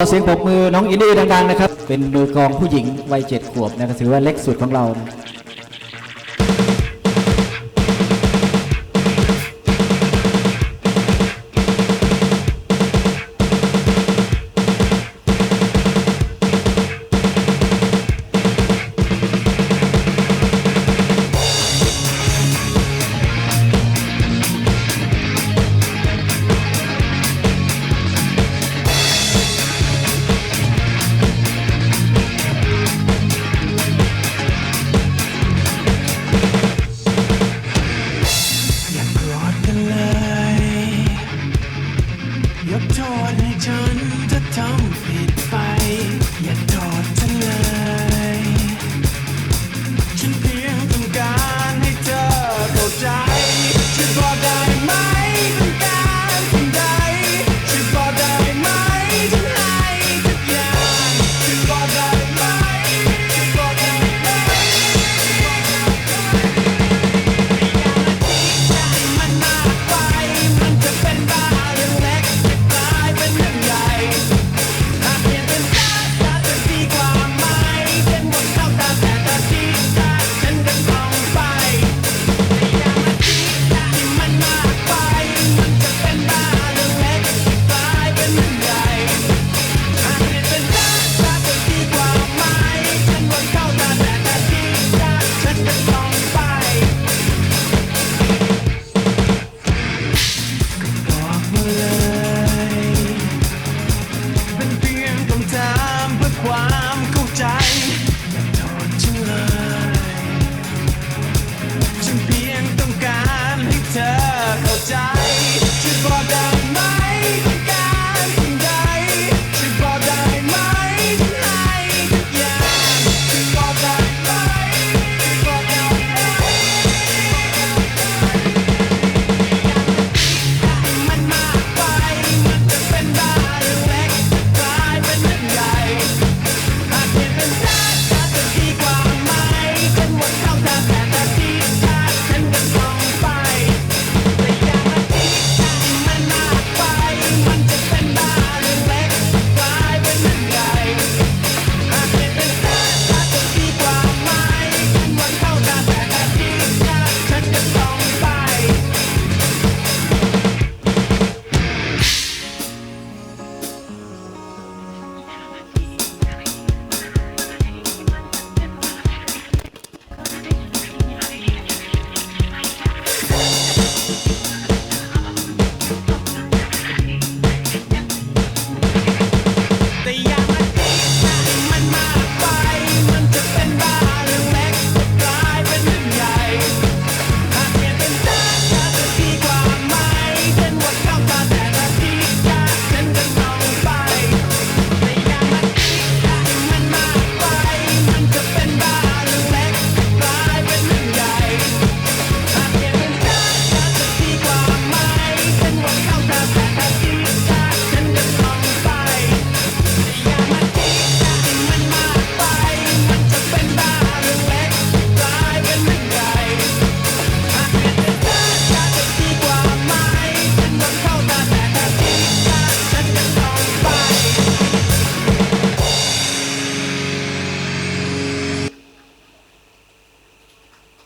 ขอเสียงปรบมือน้องอินดี้ดังๆนะครับ เป็นมือกองผู้หญิงวัยเจ็ดขวบนะครับถือว่าเล็กสุดของเรา beni can tutam